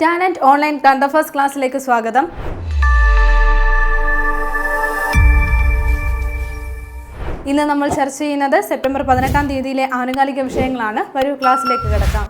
Talent online കണ്ട first ക്ലാസ്സിലേക്ക് സ്വാഗതം. ഇന്ന് നമ്മൾ ചർച്ച ചെയ്യുന്നത് സെപ്റ്റംബർ പതിനെട്ടാം തീയതിയിലെ ആനുകാലിക വിഷയങ്ങളാണ്. വരൂ ക്ലാസ്സിലേക്ക് കിടക്കാം.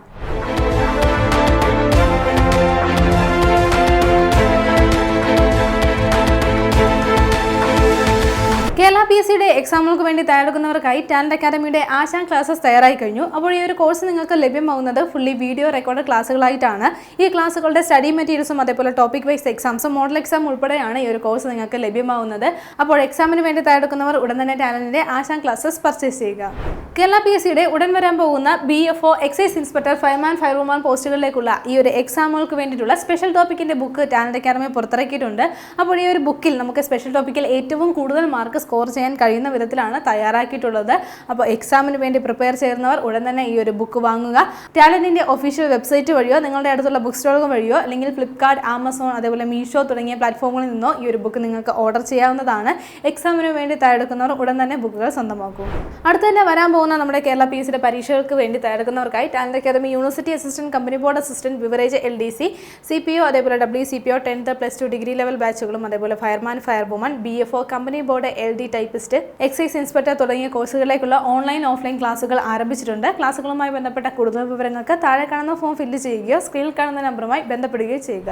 കേരള പി എസ് സിയുടെ എക്സാമുകൾക്ക് വേണ്ടി തയ്യാറെടുക്കുന്നവർക്കായി ടാലന്റ് അക്കാദമിയുടെ ആശാൻ ക്ലാസ്സസ് തയ്യാറായി കഴിഞ്ഞു. അപ്പോൾ ഈ ഒരു കോഴ്സ് നിങ്ങൾക്ക് ലഭ്യമാവുന്നത് ഫുള്ളി വീഡിയോ റെക്കോർഡ് ക്ലാസ്സുകളായിട്ടാണ്. ഈ ക്ലാസ്സുകളുടെ സ്റ്റഡി മെറ്റീരിയൽസും അതേപോലെ ടോപ്പിക് വൈസ് എക്സാംസും മോഡൽ എക്സാം ഉൾപ്പെടെയാണ് ഈ ഒരു കോഴ്സ് നിങ്ങൾക്ക് ലഭ്യമാവുന്നത് അപ്പോൾ എക്സാമിന് വേണ്ടി തയ്യാറെടുക്കുന്നവർ ഉടൻ തന്നെ ടാലന്റിന്റെ ആശാൻ ക്ലാസ്സസ് പർച്ചേസ് ചെയ്യുക. കേരള പി എസ് സിയുടെ ഉടൻ വരാൻ പോകുന്ന B F O excise inspector fireman firewoman പോസ്റ്റുകളിലേക്കുള്ള ഈ ഒരു എക്സാമുകൾക്ക് വേണ്ടിയിട്ടുള്ള സ്പെഷ്യൽ ടോപ്പിക്കിന്റെ ബുക്ക് ടാലന്റ് അക്കാദമി പുറത്തിറക്കിയിട്ടുണ്ട്. അപ്പോൾ ഈ ഒരു ബുക്കിൽ നമുക്ക് സ്പെഷ്യൽ ടോപ്പിക്കിൽ ഏറ്റവും കൂടുതൽ മാർക്ക് സ്കോർ ചെയ്യാൻ കഴിയുന്ന വിധത്തിലാണ് തയ്യാറാക്കിയിട്ടുള്ളത്. അപ്പോൾ എക്സാമിന് വേണ്ടി പ്രിപ്പയർ ചെയ്യുന്നവർ ഉടൻ തന്നെ ഈ ഒരു ബുക്ക് വാങ്ങുക. ടാലന്റിന്റെ ഒഫീഷ്യൽ വെബ്സൈറ്റ് വഴിയോ നിങ്ങളുടെ അടുത്തുള്ള ബുക്ക് സ്റ്റോളുകൾ വഴിയോ അല്ലെങ്കിൽ ഫ്ലിപ്കാർട്ട് ആമസോൺ അതേപോലെ മീഷോ തുടങ്ങിയ പ്ലാറ്റ്ഫോമുകളിൽ നിന്നോ ഈ ഒരു ബുക്ക് നിങ്ങൾക്ക് ഓർഡർ ചെയ്യാവുന്നതാണ്. എക്സാമിന് വേണ്ടി തയ്യാറെടുക്കുന്നവർ ഉടൻ തന്നെ ബുക്കുകൾ സ്വന്തമാക്കും. അടുത്ത തന്നെ വരാൻ പോകുന്ന നമ്മുടെ കേരള പി എസ് പരീക്ഷകൾക്ക് വേണ്ടി തയ്യാറെടുക്കുന്നവർക്കായി talent academy university assistant company board assistant beverage L D C C P O അതേപോലെ W C P O tenth plus two degree level ബാച്ചുകളും അതേപോലെ fireman fire woman B F O company board L D typist excise inspector തുടങ്ങിയ കോഴ്സുകളിലേക്കുള്ള online offline ക്ലാസുകൾ ആരംഭിച്ചിട്ടുണ്ട്. ക്ലാസുകളുമായി ബന്ധപ്പെട്ട കൂടുതൽ വിവരങ്ങൾക്ക് താഴെ കാണുന്ന ഫോം ഫില്ല് ചെയ്യുകയോ സ്ക്രീനിൽ കാണുന്ന നമ്പറുമായി ബന്ധപ്പെടുകയോ ചെയ്യുക.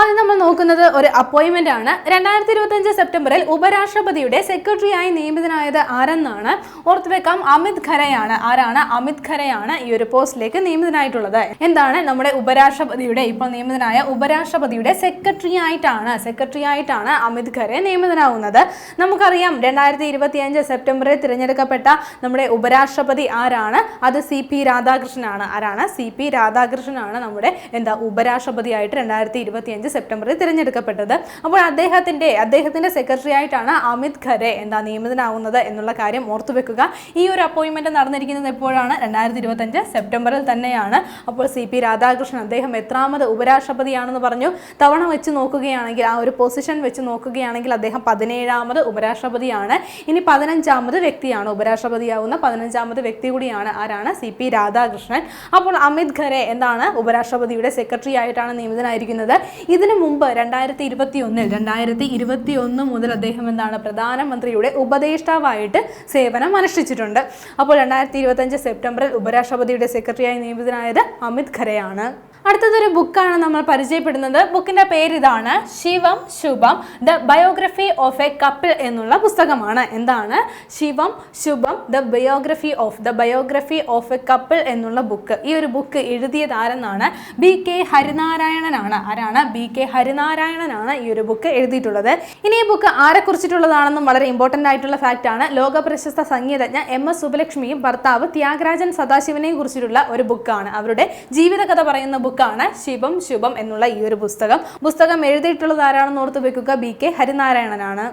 ആദ്യം നമ്മൾ നോക്കുന്നത് ഒരു അപ്പോയിന്റ്മെന്റ് ആണ്. രണ്ടായിരത്തി ഇരുപത്തഞ്ച് സെപ്റ്റംബറിൽ ഉപരാഷ്ട്രപതിയുടെ സെക്രട്ടറിയായി നിയമിതനായത് ആരെന്നാണ് ഓർത്തുവെക്കാം. അമിത് ഖരയാണ്. ആരാണ്? അമിത് ഖരയാണ് ഈ ഒരു പോസ്റ്റിലേക്ക് നിയമിതനായിട്ടുള്ളത്. എന്താണ് നമ്മുടെ ഉപരാഷ്ട്രപതിയുടെ ഇപ്പോൾ നിയമിതനായ ഉപരാഷ്ട്രപതിയുടെ സെക്രട്ടറി ആയിട്ടാണ് സെക്രട്ടറി ആയിട്ടാണ് അമിത് ഖരെ നിയമിതനാവുന്നത്. നമുക്കറിയാം രണ്ടായിരത്തി ഇരുപത്തിയഞ്ച് സെപ്റ്റംബറിൽ തിരഞ്ഞെടുക്കപ്പെട്ട നമ്മുടെ ഉപരാഷ്ട്രപതി ആരാണ്? അത് സി പി രാധാകൃഷ്ണനാണ്. ആരാണ്? സി പി രാധാകൃഷ്ണനാണ് നമ്മുടെ എന്താ ഉപരാഷ്ട്രപതിയായിട്ട് രണ്ടായിരത്തി ഇരുപത്തിയഞ്ച് സെപ്റ്റംബറിൽ തിരഞ്ഞെടുക്കപ്പെട്ടത്. അപ്പോൾ അദ്ദേഹത്തിന്റെ അദ്ദേഹത്തിന്റെ സെക്രട്ടറി ആയിട്ടാണ് അമിത് ഖരെ എന്താ നിയമിതനാവുന്നത് എന്നുള്ള കാര്യം ഓർത്തു വെക്കുക ഈ ഒരു അപ്പോയിന്റ്മെന്റ് നടന്നിരിക്കുന്നത് എപ്പോഴാണ്? രണ്ടായിരത്തി ഇരുപത്തഞ്ച് സെപ്റ്റംബറിൽ തന്നെയാണ്. അപ്പോൾ സി പി രാധാകൃഷ്ണൻ അദ്ദേഹം എത്രാമത് ഉപരാഷ്ട്രപതിയാണെന്ന് പറഞ്ഞു. തവണ വെച്ച് നോക്കുകയാണെങ്കിൽ ആ ഒരു പൊസിഷൻ വെച്ച് നോക്കുകയാണെങ്കിൽ അദ്ദേഹം പതിനേഴാമത് ഉപരാഷ്ട്രപതിയാണ്. ഇനി പതിനഞ്ചാമത് വ്യക്തിയാണ് ഉപരാഷ്ട്രപതിയാവുന്ന. പതിനഞ്ചാമത് വ്യക്തി കൂടിയാണ് ആരാണ്? C P Radhakrishnan. അപ്പോൾ അമിത് ഖരെ എന്താണ് ഉപരാഷ്ട്രപതിയുടെ സെക്രട്ടറി ആയിട്ടാണ് നിയമിതനായിരിക്കുന്നത്. ഇതിനു മുമ്പ് രണ്ടായിരത്തി ഇരുപത്തി ഒന്നിൽ രണ്ടായിരത്തി ഇരുപത്തി ഒന്ന് മുതൽ അദ്ദേഹം എന്താണ്? പ്രധാനമന്ത്രിയുടെ ഉപദേഷ്ടാവായിട്ട് സേവനം അനുഷ്ഠിച്ചിട്ടുണ്ട്. അപ്പോൾ രണ്ടായിരത്തി ഇരുപത്തഞ്ച് സെപ്റ്റംബറിൽ ഉപരാഷ്ട്രപതിയുടെ സെക്രട്ടറിയായി നിയമിതനായത് അമിത് ഖരെയാണ്. അടുത്തതൊരു ബുക്കാണ് നമ്മൾ പരിചയപ്പെടുന്നത്. ബുക്കിന്റെ പേര് ഇതാണ് Shivam Shubham the biography of a couple എന്നുള്ള പുസ്തകമാണ്. എന്താണ്? Shivam Shubham the biography of the biography of a couple എന്നുള്ള ബുക്ക്. ഈ ഒരു ബുക്ക് എഴുതിയത് ആരെന്നാണ്? ബി കെ ഹരിനാരായണനാണ്. ആരാണ്? ബി കെ ഹരിനാരായണനാണ് ഈ ഒരു ബുക്ക് എഴുതിയിട്ടുള്ളത്. ഇനി ഈ ബുക്ക് ആരെ കുറിച്ചിട്ടുള്ളതാണെന്നും വളരെ ഇമ്പോർട്ടന്റ് ആയിട്ടുള്ള ഫാക്റ്റ് ആണ്. ലോക പ്രശസ്ത സംഗീതജ്ഞ എം എസ് സുബലക്ഷ്മിയും ഭർത്താവ് ത്യാഗരാജൻ സദാശിവനെയും കുറിച്ചിട്ടുള്ള ഒരു ബുക്കാണ് അവരുടെ ജീവിതകഥ പറയുന്ന ബുക്കാണ് ശിവം ശുഭം എന്നുള്ള ഈ ഒരു പുസ്തകം. പുസ്തകം എഴുതിയിട്ടുള്ളത് ആരാണെന്ന് ഓർത്ത് വെക്കുക. ബി കെ ഹരിനാരായണനാണ്.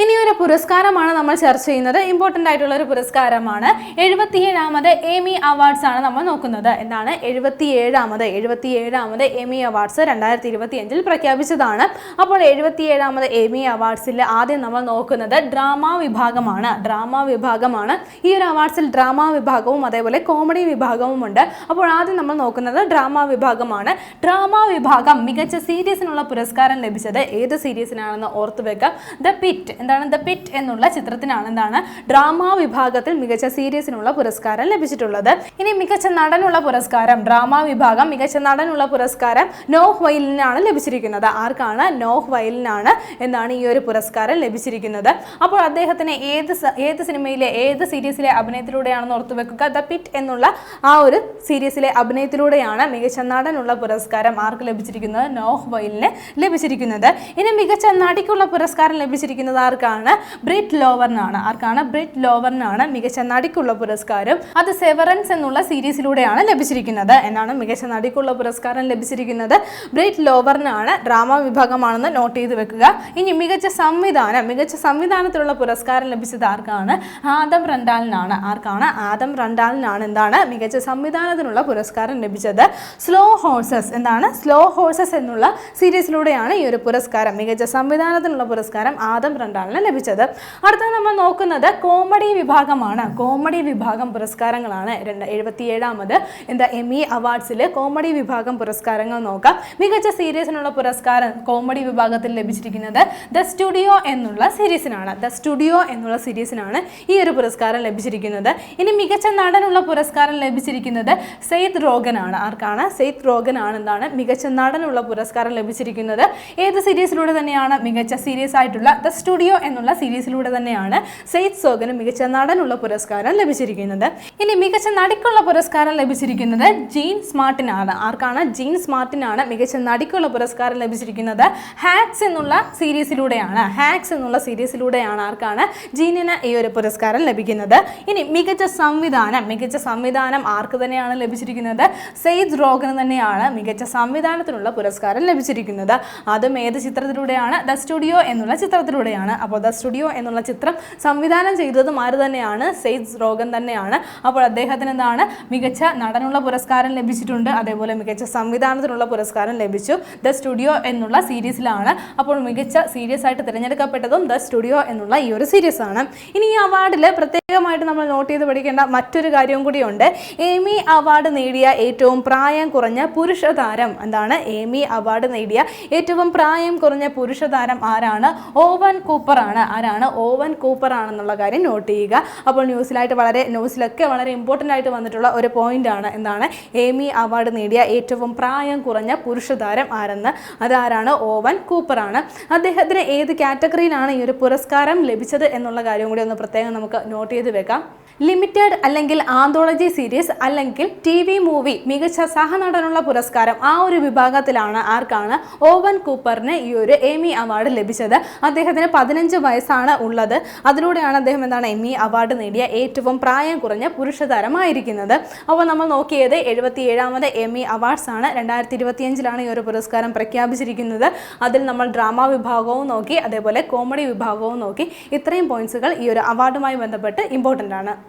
ഇനി ഒരു പുരസ്കാരമാണ് നമ്മൾ ചർച്ച ചെയ്യുന്നത്. ഇമ്പോർട്ടന്റ് ആയിട്ടുള്ള ഒരു പുരസ്കാരമാണ്. എഴുപത്തിയേഴാമത് എമി അവാർഡ്സ് ആണ് നമ്മൾ നോക്കുന്നത്. എന്താണ്? എഴുപത്തിയേഴാമത് എഴുപത്തിയേഴാമത് എമി അവാർഡ്സ് രണ്ടായിരത്തി ഇരുപത്തി അഞ്ചിൽ പ്രഖ്യാപിച്ചതാണ്. അപ്പോൾ എഴുപത്തിയേഴാമത് എമി അവാർഡ്സിൽ ആദ്യം നമ്മൾ നോക്കുന്നത് ഡ്രാമ വിഭാഗമാണ്. ഡ്രാമ വിഭാഗമാണ്. ഈ ഒരു അവാർഡ്സിൽ ഡ്രാമ വിഭാഗവും അതേപോലെ കോമഡി വിഭാഗവും ഉണ്ട്. അപ്പോൾ ആദ്യം നമ്മൾ നോക്കുന്നത് ഡ്രാമ വിഭാഗമാണ്. ഡ്രാമ വിഭാഗം മികച്ച സീരീസിനുള്ള പുരസ്കാരം ലഭിച്ചത് ഏത് സീരീസിനാണെന്ന് ഓർത്തു വെക്കാം? ദ പിറ്റ് എന്താണ് ദ പിറ്റ് എന്നുള്ള ചിത്രത്തിനാണ് എന്താണ് ഡ്രാമ വിഭാഗത്തിൽ മികച്ച സീരീസിനുള്ള പുരസ്കാരം ലഭിച്ചിട്ടുള്ളത്. ഇനി മികച്ച നടനുള്ള പുരസ്കാരം ഡ്രാമ വിഭാഗം മികച്ച നടനുള്ള പുരസ്കാരം നോഹ് വയലിനാണ് ലഭിച്ചിരിക്കുന്നത്. ആർക്കാണ് നോഹ് വയലിനാണ് എന്നാണ് ഈ ഒരു പുരസ്കാരം ലഭിച്ചിരിക്കുന്നത്? അപ്പോൾ അദ്ദേഹത്തിന് ഏത് ഏത് സിനിമയിലെ ഏത് സീരീസിലെ അഭിനയത്തിലൂടെയാണെന്ന് ഓർത്തു വെക്കുക. ദ പിറ്റ് എന്നുള്ള ആ ഒരു സീരീസിലെ അഭിനയത്തിലൂടെയാണ് മികച്ച നടനുള്ള പുരസ്കാരം ആർക്ക് ലഭിച്ചിരിക്കുന്നത്? നോഹ് വയലിന് ലഭിച്ചിരിക്കുന്നത്. ഇനി മികച്ച നടിക്കുള്ള പുരസ്കാരം ലഭിച്ചിരിക്കുന്നത് ആർക്കാണ്? ബ്രിറ്റ് ലോവറിനാണ് ആർക്കാണ്? ബ്രിറ്റ് ലോവറിനാണ് മികച്ച നടിക്കുള്ള പുരസ്കാരം. അത് സെവറൻസ് എന്നുള്ള സീരീസിലൂടെയാണ് ലഭിച്ചിരിക്കുന്നത്. എന്നാണ് മികച്ച നടിക്കുള്ള പുരസ്കാരം ലഭിച്ചിരിക്കുന്നത്. ബ്രിറ്റ് ലോവറിനാണ് ഡ്രാമ വിഭാഗമാണെന്ന് നോട്ട് ചെയ്ത് വെക്കുക. ഇനി മികച്ച സംവിധാനം മികച്ച സംവിധാനത്തിലുള്ള പുരസ്കാരം ലഭിച്ചത് ആർക്കാണ്? ആദം റണ്ടാലിനാണ്. ആർക്കാണ്? ആദം റണ്ടാലിനാണ് എന്താണ് മികച്ച സംവിധാനത്തിനുള്ള പുരസ്കാരം ലഭിച്ചത്. സ്ലോ ഹോഴ്സസ് എന്താണ്? സ്ലോ ഹോഴ്സസ് എന്നുള്ള സീരീസിലൂടെയാണ് ഈ ഒരു പുരസ്കാരം മികച്ച സംവിധാനത്തിനുള്ള പുരസ്കാരം ആദം റണ്ടാൽ പുരസ്കാരങ്ങളാണ് ലഭിച്ചത്. അടുത്ത നമ്മൾ നോക്കുന്നത് കോമഡി വിഭാഗമാണ്. കോമഡി വിഭാഗം പുരസ്കാരങ്ങളാണ് രണ്ട് എഴുപത്തിയേഴാമത് എന്താ എം ഇ അവാർഡ്സിൽ കോമഡി വിഭാഗം പുരസ്കാരങ്ങൾ നോക്കാം. മികച്ച സീരീസിനുള്ള പുരസ്കാരം കോമഡി വിഭാഗത്തിൽ ലഭിച്ചിരിക്കുന്നത് ദ സ്റ്റുഡിയോ എന്നുള്ള സീരീസിനാണ്. ദ സ്റ്റുഡിയോ എന്നുള്ള സീരീസിനാണ് ഈ ഒരു പുരസ്കാരം ലഭിച്ചിരിക്കുന്നത്. ഇനി മികച്ച നടനുള്ള പുരസ്കാരം ലഭിച്ചിരിക്കുന്നത് സെയ്ദ് റോഗനാണ് ആർക്കാണ്? സെയ്ദ് റോഗനാണ് എന്താണ് മികച്ച നടനുള്ള പുരസ്കാരം ലഭിച്ചിരിക്കുന്നത്. ഏത് സീരീസിലൂടെ തന്നെയാണ് മികച്ച സീരീസ് ആയിട്ടുള്ള ദ സ്റ്റുഡിയോ എന്നുള്ള സീരീസിലൂടെ തന്നെയാണ് സെയ്ദ് സോഗന് മികച്ച നടനുള്ള പുരസ്കാരം ലഭിച്ചിരിക്കുന്നത്. ഇനി മികച്ച നടിക്കുള്ള പുരസ്കാരം ലഭിച്ചിരിക്കുന്നത് ജീൻ സ്മാർട്ടിനാണ്. ആർക്കാണ്? ജീൻ സ്മാർട്ടിനാണ് മികച്ച നടിക്കുള്ള പുരസ്കാരം ലഭിച്ചിരിക്കുന്നത്. ഹാക്സ് എന്നുള്ള സീരീസിലൂടെയാണ്. ഹാക്സ് എന്നുള്ള സീരീസിലൂടെയാണ് ആർക്കാണ് ജീനിന് ഈ ഒരു പുരസ്കാരം ലഭിക്കുന്നത്. ഇനി മികച്ച സംവിധാനം മികച്ച സംവിധാനം ആർക്ക് തന്നെയാണ് ലഭിച്ചിരിക്കുന്നത്? സെയ്ദ് റോഗന് തന്നെയാണ് മികച്ച സംവിധാനത്തിനുള്ള പുരസ്കാരം ലഭിച്ചിരിക്കുന്നത്. അതും ഏത് ചിത്രത്തിലൂടെയാണ്? ദ സ്റ്റുഡിയോ എന്നുള്ള ചിത്രത്തിലൂടെയാണ് അപ്പോൾ ദ സ്റ്റുഡിയോ എന്നുള്ള ചിത്രം സംവിധാനം ചെയ്തതും ആര് തന്നെയാണ്? സെയ്ദ് റോഗൻ തന്നെയാണ്. അപ്പോൾ അദ്ദേഹത്തിന് എന്താണ്? മികച്ച നടനുള്ള പുരസ്കാരം ലഭിച്ചിട്ടുണ്ട്. അതേപോലെ മികച്ച സംവിധാനത്തിനുള്ള പുരസ്കാരം ലഭിച്ചു. ദ സ്റ്റുഡിയോ എന്നുള്ള സീരീസിലാണ്. അപ്പോൾ മികച്ച സീരീസ് ആയിട്ട് തിരഞ്ഞെടുക്കപ്പെട്ടതും ദ സ്റ്റുഡിയോ എന്നുള്ള ഈ ഒരു സീരീസ് ആണ് ഇനി ഈ അവാർഡിൽ പ്രത്യേകമായിട്ട് നമ്മൾ നോട്ട് ചെയ്ത് പഠിക്കേണ്ട മറ്റൊരു കാര്യവും കൂടിയുണ്ട്. എമി അവാർഡ് നേടിയ ഏറ്റവും പ്രായം കുറഞ്ഞ പുരുഷ താരം എന്താണ്? എമി അവാർഡ് നേടിയ ഏറ്റവും പ്രായം കുറഞ്ഞ പുരുഷ താരം ആരാണ്? ഓവൻ കൂപ്പർ ആണ്. ആരാണ്? ഓവൻ കൂപ്പർ ആണെന്നുള്ള കാര്യം നോട്ട് ചെയ്യുക. അപ്പോൾ ന്യൂസിലായിട്ട് വളരെ ന്യൂസിലൊക്കെ വളരെ ഇമ്പോർട്ടന്റ് ആയിട്ട് വന്നിട്ടുള്ള ഒരു പോയിന്റ് ആണ്. എന്താണ്? എമി അവാർഡ് നേടിയ ഏറ്റവും പ്രായം കുറഞ്ഞ പുരുഷ താരം ആരെന്ന്? അതാരാണ്? ഓവൻ കൂപ്പർ ആണ്. അദ്ദേഹത്തിന് ഏത് കാറ്റഗറിയിലാണ് ഈ ഒരു പുരസ്കാരം ലഭിച്ചത് എന്നുള്ള കാര്യം കൂടി ഒന്ന് പ്രത്യേകം നമുക്ക് നോട്ട് വെക്കാം. ലിമിറ്റഡ് അല്ലെങ്കിൽ ആന്തോളജി സീരീസ് അല്ലെങ്കിൽ ടി വി മൂവി മികച്ച സഹനടനുള്ള പുരസ്കാരം ആ ഒരു വിഭാഗത്തിലാണ് ആർക്കാണ് ഓവൻ കൂപ്പറിന് ഈ ഒരു എമി അവാർഡ് ലഭിച്ചത്. അദ്ദേഹത്തിന് പതിനഞ്ച് വയസ്സാണ് ഉള്ളത്. അതിലൂടെയാണ് അദ്ദേഹം എന്താണ് എമി അവാർഡ് നേടിയ ഏറ്റവും പ്രായം കുറഞ്ഞ പുരുഷ താരമായിരിക്കുന്നത്. അപ്പോൾ നമ്മൾ നോക്കിയത് എഴുപത്തി ഏഴാമത് എമി അവാർഡ്സ് ആണ്. രണ്ടായിരത്തി ഇരുപത്തിയഞ്ചിലാണ് ഈ ഒരു പുരസ്കാരം പ്രഖ്യാപിച്ചിരിക്കുന്നത്. അതിൽ നമ്മൾ ഡ്രാമ വിഭാഗവും നോക്കി അതേപോലെ കോമഡി വിഭാഗവും നോക്കി. ഇത്രയും പോയിന്റ്സുകൾ ഈ ഒരു അവാർഡുമായി ബന്ധപ്പെട്ട് ഇമ്പോർട്ടന്റ് ആണ്.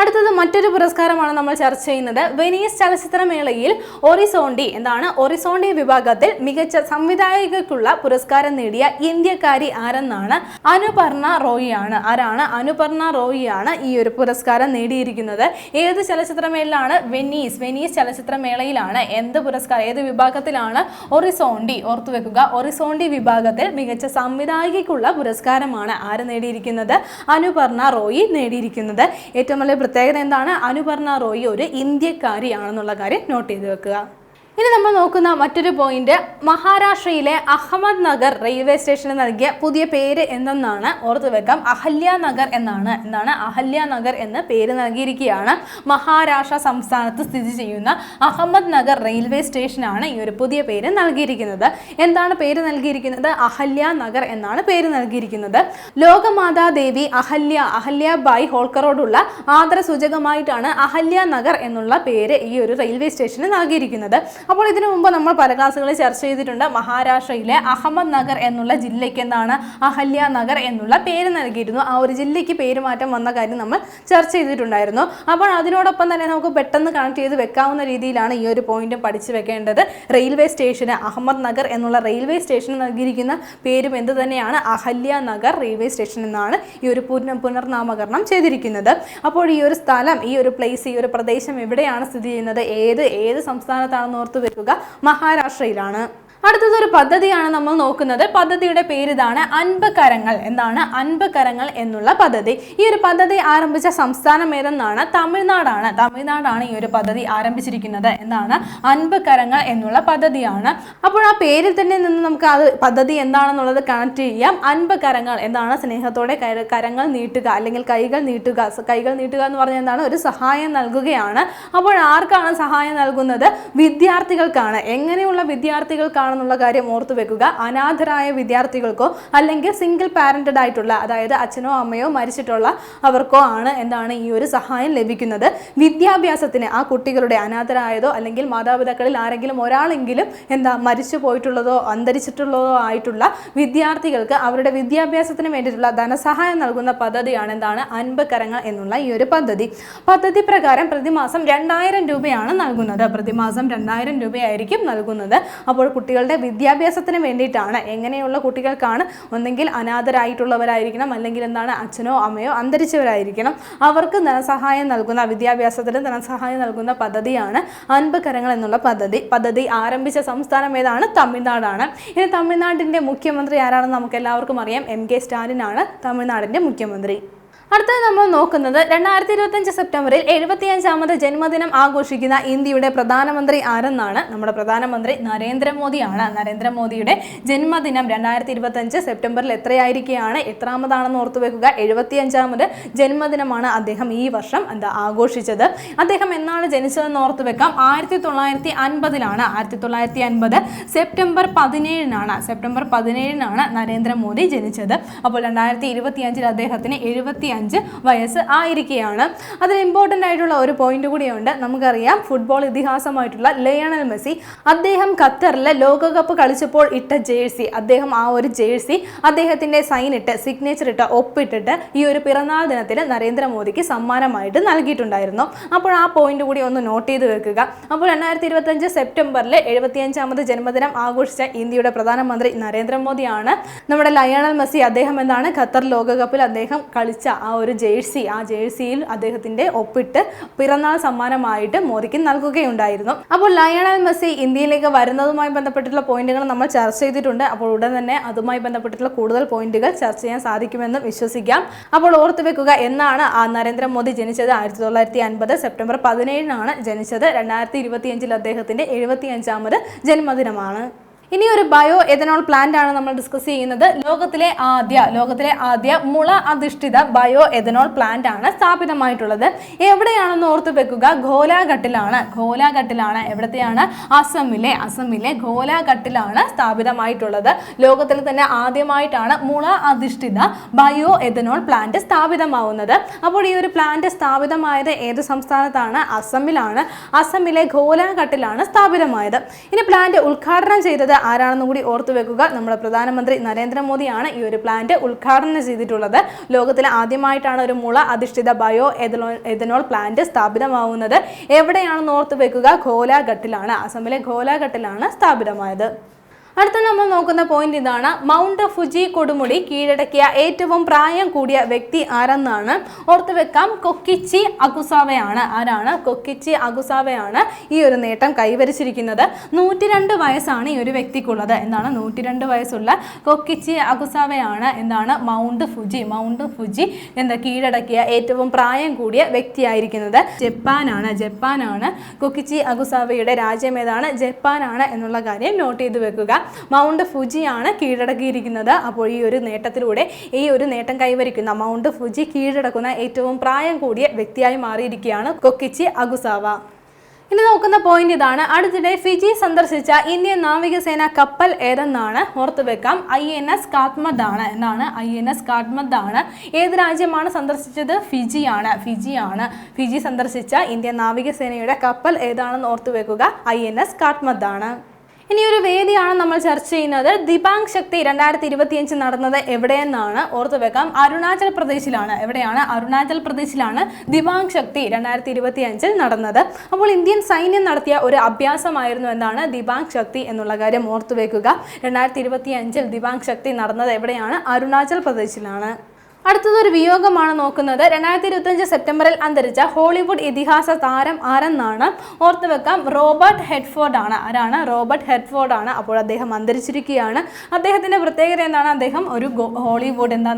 അടുത്തത് മറ്റൊരു പുരസ്കാരമാണ് നമ്മൾ ചർച്ച ചെയ്യുന്നത്. വെനീസ് ചലച്ചിത്രമേളയിൽ ഒറിസോണ്ടി എന്താണ്? ഒറിസോണ്ടി വിഭാഗത്തിൽ മികച്ച സംവിധായകക്കുള്ള പുരസ്കാരം നേടിയ ഇന്ത്യക്കാരി ആരെന്നാണ്? അനുപർണ റോയിയാണ്. ആരാണ്? അനുപർണ റോയിയാണ് ഈ ഒരു പുരസ്കാരം നേടിയിരിക്കുന്നത്. ഏത് ചലച്ചിത്രമേളയിലാണ് വെനീസ്? വെനീസ് ചലച്ചിത്രമേളയിലാണ്. എന്ത് പുരസ്കാരം? ഏത് വിഭാഗത്തിലാണ് ഒറിസോണ്ടി? ഓർത്തു വെക്കുക. ഒറിസോണ്ടി വിഭാഗത്തിൽ മികച്ച സംവിധായകക്കുള്ള പുരസ്കാരമാണ് ആര് നേടിയിരിക്കുന്നത്? അനുപർണ റോയി നേടിയിരിക്കുന്നത്. ഏറ്റവും വലിയ പ്രത്യേകത എന്താണ്? അനുപർണ റോയി ഒരു ഇന്ത്യക്കാരിയാണെന്നുള്ള കാര്യം നോട്ട് ചെയ്ത് വെക്കുക. ഇനി നമ്മൾ നോക്കുന്ന മറ്റൊരു പോയിന്റ് മഹാരാഷ്ട്രയിലെ അഹമ്മദ് നഗർ റെയിൽവേ സ്റ്റേഷന് നൽകിയ പുതിയ പേര് എന്തെന്നാണ് ഓർത്തു വെക്കാം. അഹല്യ നഗർ എന്നാണ്. എന്താണ്? അഹല്യ നഗർ എന്ന് പേര് നൽകിയിരിക്കുകയാണ്. മഹാരാഷ്ട്ര സംസ്ഥാനത്ത് സ്ഥിതി ചെയ്യുന്ന അഹമ്മദ് നഗർ റെയിൽവേ സ്റ്റേഷനാണ് ഈ ഒരു പുതിയ പേര് നൽകിയിരിക്കുന്നത്. എന്താണ് പേര് നൽകിയിരിക്കുന്നത്? അഹല്യ നഗർ എന്നാണ് പേര് നൽകിയിരിക്കുന്നത്. ലോകമാതാ ദേവി അഹല്യ അഹല്യ ബായ് ഹോൾക്കറോടുള്ള ആദരസൂചകമായിട്ടാണ് അഹല്യ നഗർ എന്നുള്ള പേര് ഈ ഒരു റെയിൽവേ സ്റ്റേഷന് നൽകിയിരിക്കുന്നത്. അപ്പോൾ ഇതിനു മുമ്പ് നമ്മൾ പല ക്ലാസ്സുകളിൽ ചർച്ച ചെയ്തിട്ടുണ്ട്. മഹാരാഷ്ട്രയിലെ അഹമ്മദ് നഗർ എന്നുള്ള ജില്ലയ്ക്ക് എന്താണ് അഹല്യ നഗർ എന്നുള്ള പേര് നൽകിയിരുന്നു. ആ ഒരു ജില്ലയ്ക്ക് പേര് മാറ്റം വന്ന കാര്യം നമ്മൾ ചർച്ച ചെയ്തിട്ടുണ്ടായിരുന്നു. അപ്പോൾ അതിനോടൊപ്പം തന്നെ നമുക്ക് പെട്ടെന്ന് കണക്ട് ചെയ്ത് വെക്കാവുന്ന രീതിയിലാണ് ഈ ഒരു പോയിന്റ് പഠിച്ചു വെക്കേണ്ടത്. റെയിൽവേ സ്റ്റേഷന് അഹമ്മദ് നഗർ എന്നുള്ള റെയിൽവേ സ്റ്റേഷന് നൽകിയിരിക്കുന്ന പേരും എന്ത് തന്നെയാണ്? അഹല്യ നഗർ റെയിൽവേ സ്റ്റേഷൻ എന്നാണ് ഈ ഒരു പുനർ പുനർനാമകരണം ചെയ്തിരിക്കുന്നത്. അപ്പോൾ ഈ ഒരു സ്ഥലം ഈ ഒരു പ്ലേസ് ഈ ഒരു പ്രദേശം എവിടെയാണ് സ്ഥിതി ചെയ്യുന്നത്? ഏത് ഏത് സംസ്ഥാനത്താണെന്ന് ഓർത്ത് വെക്കുക മഹാരാഷ്ട്രയിലാണ്. അടുത്തതൊരു പദ്ധതിയാണ് നമ്മൾ നോക്കുന്നത്. പദ്ധതിയുടെ പേര് ഇതാണ് അൻപകരങ്ങൾ. എന്താണ്? അൻപകരങ്ങൾ എന്നുള്ള പദ്ധതി. ഈ ഒരു പദ്ധതി ആരംഭിച്ച സംസ്ഥാനം ഏതെന്നാണ്? തമിഴ്നാടാണ്. തമിഴ്നാടാണ് ഈ ഒരു പദ്ധതി ആരംഭിച്ചിരിക്കുന്നത്. എന്താണ്? അൻപകരങ്ങൾ എന്നുള്ള പദ്ധതിയാണ്. അപ്പോൾ ആ പേരിൽ തന്നെ നിന്ന് നമുക്ക് അത് പദ്ധതി എന്താണെന്നുള്ളത് കണക്ട് ചെയ്യാം. അൻപകരങ്ങൾ എന്താണ്? സ്നേഹത്തോടെ കരങ്ങൾ നീട്ടുക അല്ലെങ്കിൽ കൈകൾ നീട്ടുക കൈകൾ നീട്ടുക എന്ന് പറഞ്ഞാൽ എന്താണ്? ഒരു സഹായം നൽകുകയാണ്. അപ്പോൾ ആർക്കാണ് സഹായം നൽകുന്നത്? വിദ്യാർത്ഥികൾക്കാണ്. എങ്ങനെയുള്ള വിദ്യാർത്ഥികൾക്കാണെന്നുള്ള കാര്യം ഓർത്തു വെക്കുക. അനാഥരായ വിദ്യാർത്ഥികൾക്കോ അല്ലെങ്കിൽ സിംഗിൾ പാരന്റഡ് ആയിട്ടുള്ള അതായത് അച്ഛനോ അമ്മയോ മരിച്ചിട്ടുള്ള അവർക്കോ ആണ് എന്താണ് ഈ ഒരു സഹായം ലഭിക്കുന്നത്. വിദ്യാഭ്യാസത്തിന് ആ കുട്ടികളുടെ അനാഥരായതോ അല്ലെങ്കിൽ മാതാപിതാക്കളിൽ ആരെങ്കിലും ഒരാളെങ്കിലും എന്താ മരിച്ചു പോയിട്ടുള്ളതോ അന്തരിച്ചിട്ടുള്ളതോ ആയിട്ടുള്ള വിദ്യാർത്ഥികൾക്ക് അവരുടെ വിദ്യാഭ്യാസത്തിന് വേണ്ടിയിട്ടുള്ള ധനസഹായം നൽകുന്ന പദ്ധതിയാണ് എന്താണ് അൻപകരങ്ങൾ എന്നുള്ള ഈ ഒരു പദ്ധതി. പദ്ധതി പ്രകാരം പ്രതിമാസം രണ്ടായിരം രൂപയാണ് നൽകുന്നത്. പ്രതിമാസം രണ്ടായിരം രൂപയായിരിക്കും നൽകുന്നത്. അപ്പോൾ കുട്ടികൾ കുട്ടികളുടെ വിദ്യാഭ്യാസത്തിന് വേണ്ടിയിട്ടാണ്. എങ്ങനെയുള്ള കുട്ടികൾക്കാണ് ഒന്നെങ്കിൽ അനാഥരായിട്ടുള്ളവരായിരിക്കണം അല്ലെങ്കിൽ എന്താണ് അച്ഛനോ അമ്മയോ അന്തരിച്ചവരായിരിക്കണം. അവർക്ക് ധനസഹായം നൽകുന്ന വിദ്യാഭ്യാസത്തിന് ധനസഹായം നൽകുന്ന പദ്ധതിയാണ് അൻപകരങ്ങൾ എന്നുള്ള പദ്ധതി. പദ്ധതി ആരംഭിച്ച സംസ്ഥാനം ഏതാണ്? തമിഴ്നാടാണ്. ഇനി തമിഴ്നാടിന്റെ മുഖ്യമന്ത്രി ആരാണെന്ന് നമുക്ക് എല്ലാവർക്കും അറിയാം. എം കെ സ്റ്റാലിനാണ് തമിഴ്നാടിന്റെ മുഖ്യമന്ത്രി. അടുത്തത് നമ്മൾ നോക്കുന്നത് രണ്ടായിരത്തി ഇരുപത്തഞ്ച് സെപ്റ്റംബറിൽ എഴുപത്തിയഞ്ചാമത് ജന്മദിനം ആഘോഷിക്കുന്ന ഇന്ത്യയുടെ പ്രധാനമന്ത്രി ആരെന്നാണ്? നമ്മുടെ പ്രധാനമന്ത്രി നരേന്ദ്രമോദിയാണ്. നരേന്ദ്രമോദിയുടെ ജന്മദിനം രണ്ടായിരത്തി ഇരുപത്തഞ്ച് സെപ്റ്റംബറിൽ എത്രയായിരിക്കുകയാണ്? എത്രാമതാണെന്ന് ഓർത്തു വെക്കുക. എഴുപത്തിയഞ്ചാമത് ജന്മദിനമാണ് അദ്ദേഹം ഈ വർഷം എന്താ ആഘോഷിച്ചത്. അദ്ദേഹം എന്നാണ് ജനിച്ചതെന്ന് ഓർത്തു വെക്കാം. ആയിരത്തി തൊള്ളായിരത്തി അൻപതിലാണ് ആയിരത്തി തൊള്ളായിരത്തി അൻപത് സെപ്റ്റംബർ പതിനേഴിനാണ്. സെപ്റ്റംബർ പതിനേഴിനാണ് നരേന്ദ്രമോദി ജനിച്ചത്. അപ്പോൾ രണ്ടായിരത്തി ഇരുപത്തിയഞ്ചിൽ അദ്ദേഹത്തിന് എഴുപത്തി അഞ്ച് വയസ്സ് ആയിരിക്കുകയാണ് അതിൽ ഇമ്പോർട്ടന്റ് ആയിട്ടുള്ള ഒരു പോയിന്റ് കൂടിയുണ്ട്. നമുക്കറിയാം ഫുട്ബോൾ ഇതിഹാസമായിട്ടുള്ള ലയണൽ മെസ്സി അദ്ദേഹം ഖത്തറിലെ ലോകകപ്പ് കളിച്ചപ്പോൾ ഇട്ട ജേഴ്സി അദ്ദേഹം ആ ഒരു ജേഴ്സി അദ്ദേഹത്തിന്റെ സൈൻ ഇട്ട് സിഗ്നേച്ചർ ഇട്ട് ഒപ്പിട്ടിട്ട് ഈ ഒരു പിറന്നാൾ ദിനത്തിൽ നരേന്ദ്രമോദിക്ക് സമ്മാനമായിട്ട് നൽകിയിട്ടുണ്ടായിരുന്നു. അപ്പോൾ ആ പോയിന്റ് കൂടി ഒന്ന് നോട്ട് ചെയ്ത് വെക്കുക. അപ്പോൾ രണ്ടായിരത്തി ഇരുപത്തഞ്ച് സെപ്റ്റംബറിൽ എഴുപത്തിയഞ്ചാമത് ജന്മദിനം ആഘോഷിച്ച ഇന്ത്യയുടെ പ്രധാനമന്ത്രി നരേന്ദ്രമോദിയാണ്. നമ്മുടെ ലയണൽ മെസ്സി അദ്ദേഹം എന്താണ്? ഖത്തർ ലോകകപ്പിൽ അദ്ദേഹം കളിച്ച ഒരു ജേഴ്സി ആ ജേഴ്സിയിൽ അദ്ദേഹത്തിന്റെ ഒപ്പിട്ട് പിറന്നാൾ സമ്മാനമായിട്ട് മോദിക്ക് നൽകുകയുണ്ടായിരുന്നു. അപ്പോൾ ലയണൽ മെസ്സി ഇന്ത്യയിലേക്ക് വരുന്നതുമായി ബന്ധപ്പെട്ടിട്ടുള്ള പോയിന്റുകൾ നമ്മൾ ചർച്ച ചെയ്തിട്ടുണ്ട്. അപ്പോൾ ഉടൻ തന്നെ അതുമായി ബന്ധപ്പെട്ടിട്ടുള്ള കൂടുതൽ പോയിന്റുകൾ ചർച്ച ചെയ്യാൻ സാധിക്കുമെന്നും വിശ്വസിക്കാം. അപ്പോൾ ഓർത്തു വെക്കുക എന്നാണ് ആ നരേന്ദ്രമോദി ജനിച്ചത്? ആയിരത്തി തൊള്ളായിരത്തി അൻപത് സെപ്റ്റംബർ പതിനേഴിനാണ് ജനിച്ചത്. രണ്ടായിരത്തി ഇരുപത്തിയഞ്ചിൽ അദ്ദേഹത്തിന്റെ എഴുപത്തിയഞ്ചാമത് ജന്മദിനമാണ്. ഇനി ഒരു ബയോ എഥനോൾ പ്ലാന്റ് ആണ് നമ്മൾ ഡിസ്കസ് ചെയ്യുന്നത്. ലോകത്തിലെ ആദ്യ ലോകത്തിലെ ആദ്യ മുള അധിഷ്ഠിത ബയോ എഥനോൾ പ്ലാന്റ് ആണ് സ്ഥാപിതമായിട്ടുള്ളത്. എവിടെയാണെന്ന് ഓർത്തു വെക്കുക ഘോലാഘട്ടിലാണ്. ഘോലാഘട്ടിലാണ് എവിടത്തെയാണ്? അസമിലെ അസമിലെ ഘോലാഘട്ടിലാണ് സ്ഥാപിതമായിട്ടുള്ളത്. ലോകത്തിൽ തന്നെ ആദ്യമായിട്ടാണ് മുള അധിഷ്ഠിത ബയോ എഥനോൾ പ്ലാന്റ് സ്ഥാപിതമാവുന്നത്. അപ്പോൾ ഈ ഒരു പ്ലാന്റ് സ്ഥാപിതമായത് ഏത് സംസ്ഥാനത്താണ്? അസമിലാണ്. അസമിലെ ഘോലാഘട്ടിലാണ് സ്ഥാപിതമായത്. ഇനി പ്ലാന്റ് ഉദ്ഘാടനം ചെയ്തത് ആരാണെന്ന് കൂടി ഓർത്തു വെക്കുക. നമ്മുടെ പ്രധാനമന്ത്രി നരേന്ദ്രമോദിയാണ് ഈ ഒരു പ്ലാന്റ് ഉദ്ഘാടനം ചെയ്തിട്ടുള്ളത്. ലോകത്തിലെ ആദ്യമായിട്ടാണ് ഒരു മുള അധിഷ്ഠിത ബയോ എഥനോൾ എഥനോൾ പ്ലാന്റ് സ്ഥാപിതമാവുന്നത്. എവിടെയാണെന്ന് ഓർത്തു വെക്കുക? ഘോലാഘട്ടിലാണ്. അസമിലെ ഘോലാഘട്ടിലാണ് സ്ഥാപിതമായത്. അടുത്ത നമ്മൾ നോക്കുന്ന പോയിന്റ് ഇതാണ്. മൗണ്ട് ഫുജി കൊടുമുടി കീഴടക്കിയ ഏറ്റവും പ്രായം കൂടിയ വ്യക്തി ആരെന്നാണ്? ഓർത്തു വെക്കാം. കൊക്കിച്ചി അഗുസാവയാണ്. ആരാണ്? കൊക്കിച്ചി അഗുസാവയാണ് ഈ ഒരു നേട്ടം കൈവരിച്ചിരിക്കുന്നത്. നൂറ്റിരണ്ട് വയസ്സാണ് ഈ ഒരു വ്യക്തിക്കുള്ളത്. എന്താണ്? നൂറ്റിരണ്ട് വയസ്സുള്ള കൊക്കിച്ചി അഗുസാവയാണ് എന്താണ് മൗണ്ട് ഫുജി മൗണ്ട് ഫുജി എന്താ? കീഴടക്കിയ ഏറ്റവും പ്രായം കൂടിയ വ്യക്തിയായിരിക്കുന്നത്. ജപ്പാനാണ്. ജപ്പാനാണ് കൊക്കിച്ചി അഗുസാവയുടെ രാജ്യം ഏതാണ്? ജപ്പാനാണ് എന്നുള്ള കാര്യം നോട്ട് ചെയ്ത് വെക്കുക. മൗണ്ട് ഫുജിയാണ് കീഴടക്കിയിരിക്കുന്നത്. അപ്പോൾ ഈ ഒരു നേട്ടത്തിലൂടെ ഈ ഒരു നേട്ടം കൈവരിക്കുന്ന മൗണ്ട് ഫുജി കീഴടക്കുന്ന ഏറ്റവും പ്രായം കൂടിയ വ്യക്തിയായി മാറിയിരിക്കുകയാണ് കൊക്കിച്ചി അഗുസാവ. ഇനി നോക്കുന്ന പോയിന്റ് ഇതാണ്. അടുത്തിടെ ഫിജി സന്ദർശിച്ച ഇന്ത്യൻ നാവികസേന കപ്പൽ ഏതെന്നാണ് ഓർത്തു വെക്കാം. ഐ എൻ എസ് കാത്മദ് ആണ് എന്നാണ് ഐ എൻ എസ് കാത്മദ് ആണ് ഏത് രാജ്യമാണ് സന്ദർശിച്ചത്? ഫിജിയാണ്. ഫിജിയാണ്. ഫിജി സന്ദർശിച്ച ഇന്ത്യൻ നാവികസേനയുടെ കപ്പൽ ഏതാണെന്ന് ഓർത്തു വെക്കുക. ഐ എൻ എസ് കാത്മദ് ആണ് ഇനി ഒരു വേദിയാണ് നമ്മൾ ചർച്ച ചെയ്യുന്നത്. ദിബാങ് ശക്തി രണ്ടായിരത്തി ഇരുപത്തിയഞ്ച് നടന്നത് എവിടെയെന്നാണ് ഓർത്തു വെക്കാം. അരുണാചൽ പ്രദേശിലാണ്. എവിടെയാണ്? അരുണാചൽ പ്രദേശിലാണ് ദിബാങ് ശക്തി രണ്ടായിരത്തി ഇരുപത്തിയഞ്ചിൽ നടന്നത്. അപ്പോൾ ഇന്ത്യൻ സൈന്യം നടത്തിയ ഒരു അഭ്യാസമായിരുന്നു എന്താണ്? ദിബാങ് ശക്തി എന്നുള്ള കാര്യം ഓർത്തു വെക്കുക. രണ്ടായിരത്തി ഇരുപത്തിയഞ്ചിൽ ദിബാങ് ശക്തി നടന്നത് എവിടെയാണ്? അരുണാചൽ പ്രദേശിലാണ്. അടുത്തതൊരു വിയോഗമാണ് നോക്കുന്നത്. രണ്ടായിരത്തി ഇരുപത്തഞ്ച് സെപ്റ്റംബറിൽ അന്തരിച്ച ഹോളിവുഡ് ഇതിഹാസ താരം ആരെന്നാണ് ഓർത്തു വെക്കാം. റോബർട്ട് ഹെഡ്ഫോർഡ് ആണ് ആരാണ്? റോബർട്ട് ഹെഡ്ഫോർഡ് ആണ് അപ്പോൾ അദ്ദേഹം അന്തരിച്ചിരിക്കുകയാണ്. അദ്ദേഹത്തിന്റെ പ്രത്യേകത എന്താണ്? അദ്ദേഹം ഒരു ഹോളിവുഡ് എന്താ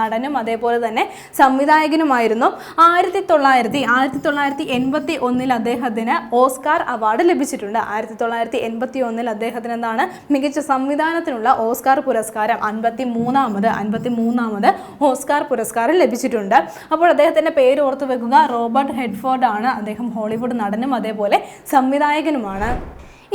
നടനും അതേപോലെ തന്നെ സംവിധായകനുമായിരുന്നു. ആയിരത്തി തൊള്ളായിരത്തി ആയിരത്തി തൊള്ളായിരത്തി എൺപത്തി ഒന്നിൽ അദ്ദേഹത്തിന് ഓസ്കാർ അവാർഡ് ലഭിച്ചിട്ടുണ്ട്. ആയിരത്തി തൊള്ളായിരത്തി എൺപത്തി ഒന്നിൽ അദ്ദേഹത്തിന് എന്താണ് മികച്ച സംവിധാനത്തിനുള്ള ഓസ്കാർ പുരസ്കാരം. അൻപത്തി മൂന്നാമത് അൻപത്തി മൂന്നാമത് ഓസ്കാർ പുരസ്കാരം ലഭിച്ചിട്ടുണ്ട്. അപ്പോൾ അദ്ദേഹത്തിന്റെ പേര് ഓർത്തു വെക്കുക റോബർട്ട് ഹെഡ്ഫോർഡ് ആണ് അദ്ദേഹം ഹോളിവുഡ് നടനും അതേപോലെ സംവിധായകനുമാണ്.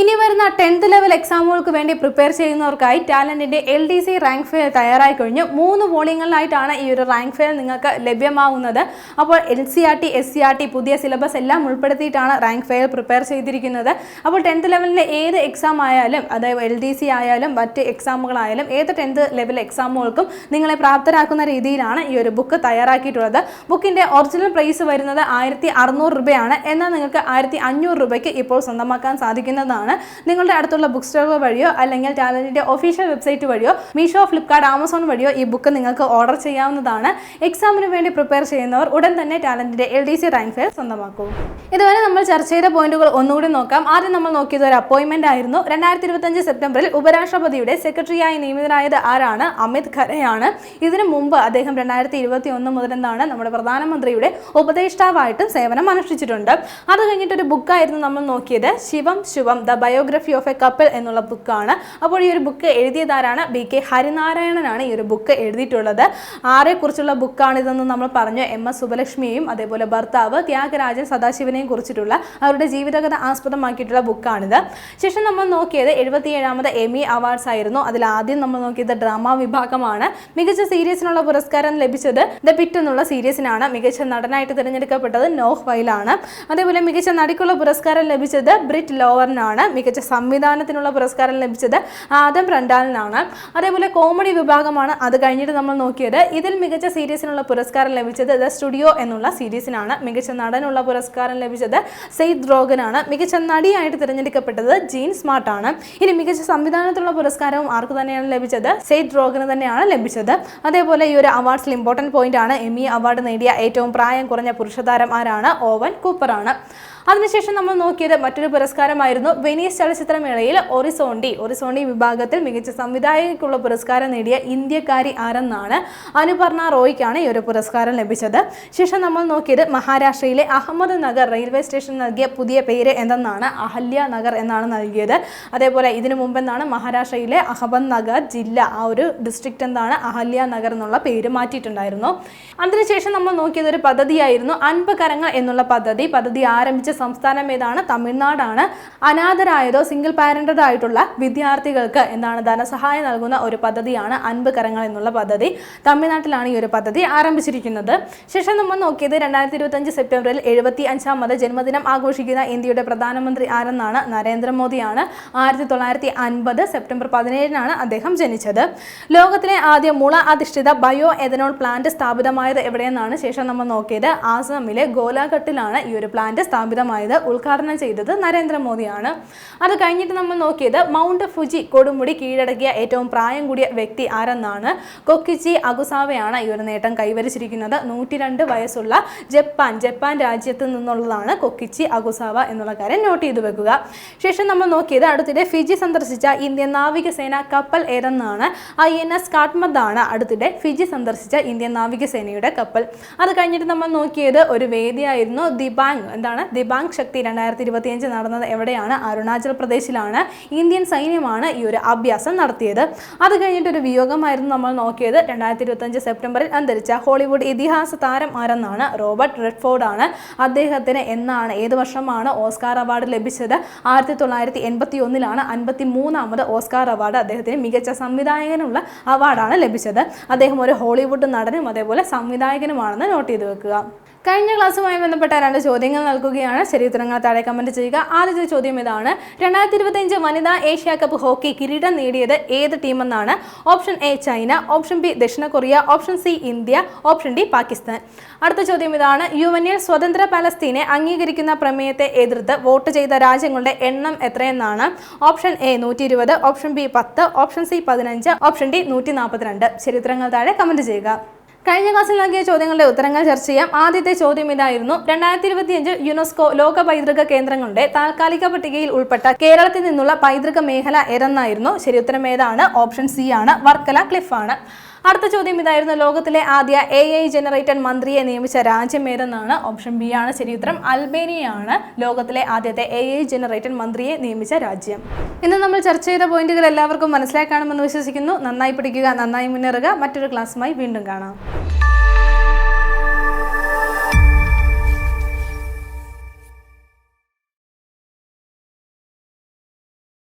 ഇനി വരുന്ന ടെൻത്ത് ലെവൽ എക്സാമുകൾക്ക് വേണ്ടി പ്രിപ്പയർ ചെയ്യുന്നവർക്കായി ടാലന്റിന്റെ L D C rank file തയ്യാറായി കഴിഞ്ഞു. മൂന്ന് വോളിയങ്ങളിലായിട്ടാണ് ഈ ഒരു റാങ്ക് ഫെയർ നിങ്ങൾക്ക് ലഭ്യമാവുന്നത്. അപ്പോൾ L C R T S C R T പുതിയ സിലബസ് എല്ലാം ഉൾപ്പെടുത്തിയിട്ടാണ് റാങ്ക് ഫെയർ പ്രിപ്പയർ ചെയ്തിരിക്കുന്നത്. അപ്പോൾ ടെൻത്ത് ലെവലിലെ ഏത് എക്സാം ആയാലും അതായത് എൽ ഡി സി ആയാലും മറ്റ് എക്സാമുകളായാലും ഏത് ടെൻത്ത് ലെവൽ എക്സാമുകൾക്കും നിങ്ങളെ പ്രാപ്തരാക്കുന്ന രീതിയിലാണ് ഈ ഒരു ബുക്ക് തയ്യാറാക്കിയിട്ടുള്ളത്. ബുക്കിന്റെ ഒറിജിനൽ പ്രൈസ് വരുന്നത് ആയിരത്തി അറുന്നൂറ് രൂപയാണ്. എന്നാൽ നിങ്ങൾക്ക് ആയിരത്തി അഞ്ഞൂറ് രൂപയ്ക്ക് ഇപ്പോൾ സ്വന്തമാക്കാൻ സാധിക്കുന്നതാണ്. ചെയ്യാവുന്നതാണ് നിങ്ങളുടെ അടുത്തുള്ള ബുക്ക് സ്റ്റോർ വഴിയോ അല്ലെങ്കിൽ ടാലന്റിന്റെ ഒഫീഷ്യൽ വെബ്സൈറ്റ് വഴിയോ മീഷോ ഫ്ലിപ്കാർട്ട് ആമസോൺ വഴിയോ ഈ ബുക്ക് നിങ്ങൾക്ക് ഓർഡർ ചെയ്യാവുന്നതാണ്. എക്സാമിന് വേണ്ടി പ്രിപ്പയർ ചെയ്യുന്നവർ ഉടൻ തന്നെ ടാലന്റിന്റെ L D C rank file സ്വന്തമാക്കും. ഇതുവരെ നമ്മൾ ചർച്ച ചെയ്ത പോയിന്റുകൾ ഒന്നുകൂടി നോക്കാം. ആദ്യം നമ്മൾ നോക്കിയത് ഒരു അപ്പോയിൻമെന്റ് ആയിരുന്നു. രണ്ടായിരത്തി ഇരുപത്തഞ്ച് സെപ്റ്റംബറിൽ ഉപരാഷ്ട്രപതിയുടെ സെക്രട്ടറിയായി നിയമിതനായത് ആരാണ്? അമിത് ഖരെയാണ്. ഇതിനു മുമ്പ് അദ്ദേഹം രണ്ടായിരത്തി ഇരുപത്തി ഒന്ന് മുതൽ എന്താണ് നമ്മുടെ പ്രധാനമന്ത്രിയുടെ ഉപദേഷ്ടാവായിട്ടും സേവനം അനുഷ്ഠിച്ചിട്ടുണ്ട്. അത് കഴിഞ്ഞിട്ട് ഒരു ബുക്കായിരുന്നു നമ്മൾ നോക്കിയത്. Shivam Shivam the biography of a couple എന്നുള്ള ബുക്കാണ്. അപ്പോൾ ഈ ഒരു ബുക്ക് എഴുതിയതാരാണ് ബി കെ ഹരിനാരായണനാണ് ഈ ഒരു ബുക്ക് എഴുതിയിട്ടുള്ളത്. ആരെക്കുറിച്ചുള്ള ബുക്കാണിതെന്ന് നമ്മൾ പറഞ്ഞു. എം എസ് സുബലക്ഷ്മിയെയും അതേപോലെ ഭർത്താവ് ത്യാഗരാജൻ സദാശിവനെയും കുറിച്ചിട്ടുള്ള അവരുടെ ജീവിതകഥ ആസ്പദമാക്കിയിട്ടുള്ള ബുക്കാണിത് ശേഷം നമ്മൾ നോക്കിയത് എഴുപത്തിയേഴാമത് എമി അവാർഡ്സ് ആയിരുന്നു. അതിൽ ആദ്യം നമ്മൾ നോക്കിയത് ഡ്രാമ വിഭാഗമാണ്. മികച്ച സീരീസിനുള്ള പുരസ്കാരം ലഭിച്ചത് ദ പിറ്റ് എന്നുള്ള സീരീസിനാണ്. മികച്ച നടനായിട്ട് തിരഞ്ഞെടുക്കപ്പെട്ടത് നോഹ് വൈലാണ്. അതേപോലെ മികച്ച നടിക്കുള്ള പുരസ്കാരം ലഭിച്ചത് ബ്രിറ്റ് ലോവറിനാണ്. മികച്ച സംവിധാനത്തിനുള്ള പുരസ്കാരം ലഭിച്ചത് ആദം റണ്ടാലിനാണ് അതേപോലെ കോമഡി വിഭാഗമാണ് അത് കഴിഞ്ഞിട്ട് നമ്മൾ നോക്കിയത്. ഇതിൽ മികച്ച സീരീസിനുള്ള പുരസ്കാരം ലഭിച്ചത് ദ സ്റ്റുഡിയോ എന്നുള്ള സീരീസിനാണ്. മികച്ച നടനുള്ള പുരസ്കാരം ലഭിച്ചത് സെയ്ദ് റോഗനാണ് മികച്ച നടിയായിട്ട് തിരഞ്ഞെടുക്കപ്പെട്ടത് ജീൻ സ്മാർട്ട് ആണ് ഇനി മികച്ച സംവിധാനത്തിലുള്ള പുരസ്കാരവും ആർക്ക് തന്നെയാണ് ലഭിച്ചത്? സെയ്ദ് റോഗന് തന്നെയാണ് ലഭിച്ചത്. അതേപോലെ ഈ ഒരു അവാർഡ്സിൽ ഇമ്പോർട്ടന്റ് പോയിന്റ് ആണ്. എമി അവാർഡ് നേടിയ ഏറ്റവും പ്രായം കുറഞ്ഞ പുരുഷതാരം ആരാണ്? ഓവൻ കൂപ്പറാണ്. അതിനുശേഷം നമ്മൾ നോക്കിയത് മറ്റൊരു പുരസ്കാരമായിരുന്നു വെനീസ് ചലച്ചിത്രമേളയിൽ ഒറിസോണ്ടി. ഒറിസോണ്ടി വിഭാഗത്തിൽ മികച്ച സംവിധായകയ്ക്കുള്ള പുരസ്കാരം നേടിയ ഇന്ത്യക്കാരി ആരെന്നാണ് അനുപർണ റോയ്ക്കാണ് ഈ ഒരു പുരസ്കാരം ലഭിച്ചത്. ശേഷം നമ്മൾ നോക്കിയത് മഹാരാഷ്ട്രയിലെ അഹമ്മദ് നഗർ റെയിൽവേ സ്റ്റേഷൻ നൽകിയ പുതിയ പേര് എന്തെന്നാണ്? അഹല്യ നഗർ എന്നാണ് നൽകിയത്. അതേപോലെ ഇതിനു മുമ്പെന്നാണ് മഹാരാഷ്ട്രയിലെ അഹമ്മദ് നഗർ ജില്ല ആ ഒരു ഡിസ്ട്രിക്റ്റ് എന്താണ്? അഹല്യ നഗർ എന്നുള്ള പേര് മാറ്റിയിട്ടുണ്ടായിരുന്നു. അതിനുശേഷം നമ്മൾ നോക്കിയത് ഒരു പദ്ധതിയായിരുന്നു അൻപകരങ്ങൾ എന്നുള്ള പദ്ധതി. പദ്ധതി ആരംഭിച്ച സംസ്ഥാനം ഏതാണ്? തമിഴ്നാടാണ്. അനാഥരായതോ സിംഗിൾ പാരന്റഡ് ആയിട്ടുള്ള വിദ്യാർത്ഥികൾക്ക് എന്താണ് ധനസഹായം നൽകുന്ന ഒരു പദ്ധതിയാണ് അൻപ് കരങ്ങൾ എന്നുള്ള പദ്ധതി. തമിഴ്നാട്ടിലാണ് ഈ ഒരു പദ്ധതി ആരംഭിച്ചിരിക്കുന്നത്. ശേഷം നമ്മൾ നോക്കിയത് രണ്ടായിരത്തി ഇരുപത്തഞ്ച് സെപ്റ്റംബറിൽ എഴുപത്തി അഞ്ചാമത് ജന്മദിനം ആഘോഷിക്കുന്ന ഇന്ത്യയുടെ പ്രധാനമന്ത്രി ആരെന്നാണ്? നരേന്ദ്രമോദിയാണ്. ആയിരത്തി തൊള്ളായിരത്തി അൻപത് സെപ്റ്റംബർ പതിനേഴിനാണ് അദ്ദേഹം ജനിച്ചത്. ലോകത്തിലെ ആദ്യ മുള അധിഷ്ഠിത ബയോ എഥനോൾ പ്ലാന്റ് സ്ഥാപിതമായത് എവിടെയെന്നാണ് ശേഷം നമ്മൾ നോക്കിയത്? ആസാമിലെ ഗോലാഘട്ടിലാണ് ഈ ഒരു പ്ലാന്റ് സ്ഥാപിതമായത് ഉദ്ഘാടനം ചെയ്തത് നരേന്ദ്രമോദിയാണ്. അത് കഴിഞ്ഞിട്ട് നമ്മൾ നോക്കിയത് മൗണ്ട് ഫുജി കൊടുമുടി കീഴടക്കിയ ഏറ്റവും പ്രായം കൂടിയ വ്യക്തി ആരെന്നാണ്. കൊക്കിച്ചി അഗുസാവയാണ് ഈ ഒരു നേട്ടം കൈവരിച്ചിരിക്കുന്നത്. നൂറ്റി രണ്ട് വയസ്സുള്ള ജപ്പാൻ ജപ്പാൻ രാജ്യത്ത് നിന്നുള്ളതാണ് കൊക്കിച്ചി അഗുസാവ എന്നുള്ള കാര്യം നോട്ട് ചെയ്തു വെക്കുക. ശേഷം നമ്മൾ നോക്കിയത് അടുത്തിടെ ഫിജി സന്ദർശിച്ച ഇന്ത്യൻ നാവികസേന കപ്പൽ ഏതെന്നാണ്. ഐ എൻ എസ് കാട്ട്മദാണ് അടുത്തിടെ ഫിജി സന്ദർശിച്ച ഇന്ത്യൻ നാവികസേനയുടെ കപ്പൽ. അത് കഴിഞ്ഞിട്ട് നമ്മൾ നോക്കിയത് ഒരു വേദിയായിരുന്നു ദിബാങ്. എന്താണ്? ദിബാങ് ശക്തി രണ്ടായിരത്തി ഇരുപത്തിയഞ്ച് നടന്നത് എവിടെയാണ്? അരുണാചൽ പ്രദേശിലാണ്. ഇന്ത്യൻ സൈന്യമാണ് ഈ ഒരു അഭ്യാസം നടത്തിയത്. അത് കഴിഞ്ഞിട്ട് ഒരു വിയോഗമായിരുന്നു നമ്മൾ നോക്കിയത്. രണ്ടായിരത്തി ഇരുപത്തഞ്ച് സെപ്റ്റംബറിൽ അന്തരിച്ച ഹോളിവുഡ് ഇതിഹാസ താരം ആരെന്നാണ്? റോബർട്ട് റെഡ്ഫോർഡ് ആണ് അദ്ദേഹത്തിന് എന്നാണ് ഏത് വർഷമാണ് ഓസ്കാർ അവാർഡ് ലഭിച്ചത്? ആയിരത്തി തൊള്ളായിരത്തി എൺപത്തി ഒന്നിലാണ് അൻപത്തി മൂന്നാമത് ഓസ്കാർ അവാർഡ് അദ്ദേഹത്തിന് മികച്ച സംവിധായകനുള്ള അവാർഡാണ് ലഭിച്ചത്. അദ്ദേഹം ഒരു ഹോളിവുഡ് നടനും അതേപോലെ സംവിധായകനുമാണെന്ന് നോട്ട് ചെയ്ത് വെക്കുക. കഴിഞ്ഞ ക്ലാസ്സുമായി ബന്ധപ്പെട്ട രണ്ട് ചോദ്യങ്ങൾ നൽകുകയാണ്. ശരി താഴെ കമന്റ് ചെയ്യുക. ആദ്യത്തെ ചോദ്യം ഇതാണ്. രണ്ടായിരത്തി ഇരുപത്തിയഞ്ച് വനിതാ ഏഷ്യ കപ്പ് ഹോക്കി കിരീടം നേടിയത് ഏത് ടീമെന്നാണ്? Option A China option B ദക്ഷിണ Korea option C India option D Pakistan. അടുത്ത ചോദ്യം ഇതാണ്. യു എൻ എൽ സ്വതന്ത്ര പലസ്തീനെ അംഗീകരിക്കുന്ന പ്രമേയത്തെ എതിർത്ത് വോട്ട് ചെയ്ത രാജ്യങ്ങളുടെ എണ്ണം എത്രയെന്നാണ്? ഓപ്ഷൻ എ നൂറ്റി ഇരുപത് ഓപ്ഷൻ ബി പത്ത് ഓപ്ഷൻ സി പതിനഞ്ച് ഓപ്ഷൻ ഡി നൂറ്റി നാൽപ്പത്തിരണ്ട് താഴെ കമന്റ് ചെയ്യുക. കഴിഞ്ഞ ക്ലാസ്സിൽ നൽകിയ ചോദ്യങ്ങളുടെ ഉത്തരങ്ങൾ ചർച്ച ചെയ്യാം. ആദ്യത്തെ ചോദ്യം ഇതായിരുന്നു. രണ്ടായിരത്തി ഇരുപത്തിയഞ്ച് യുനെസ്കോ ലോക പൈതൃക കേന്ദ്രങ്ങളുടെ താൽക്കാലിക പട്ടികയിൽ ഉൾപ്പെട്ട കേരളത്തിൽ നിന്നുള്ള പൈതൃക മേഖല ഏതെന്നായിരുന്നു? ശരി ഉത്തരം ഏതാണ്? ഓപ്ഷൻ സി ആണ്. വർക്കല ക്ലിഫ് ആണ് അടുത്ത ചോദ്യം ഇതായിരുന്നു. ലോകത്തിലെ ആദ്യ എ ഐ ജനറേറ്റഡ് മന്ത്രിയെ നിയമിച്ച രാജ്യം ഏതെന്നാണ്? ഓപ്ഷൻ ബി ആണ് ശരി ഉത്തരം. അൽബേനിയയാണ് ലോകത്തിലെ ആദ്യത്തെ എ ഐ ജനറേറ്റഡ് മന്ത്രിയെ നിയമിച്ച രാജ്യം. ഇന്ന് നമ്മൾ ചർച്ച ചെയ്ത പോയിന്റുകൾ എല്ലാവർക്കും മനസ്സിലായി കാണുമെന്ന് വിശ്വസിക്കുന്നു. നന്നായി പഠിക്കുക നന്നായി മുന്നേറുക. മറ്റൊരു ക്ലാസ്സുമായി വീണ്ടും കാണാം.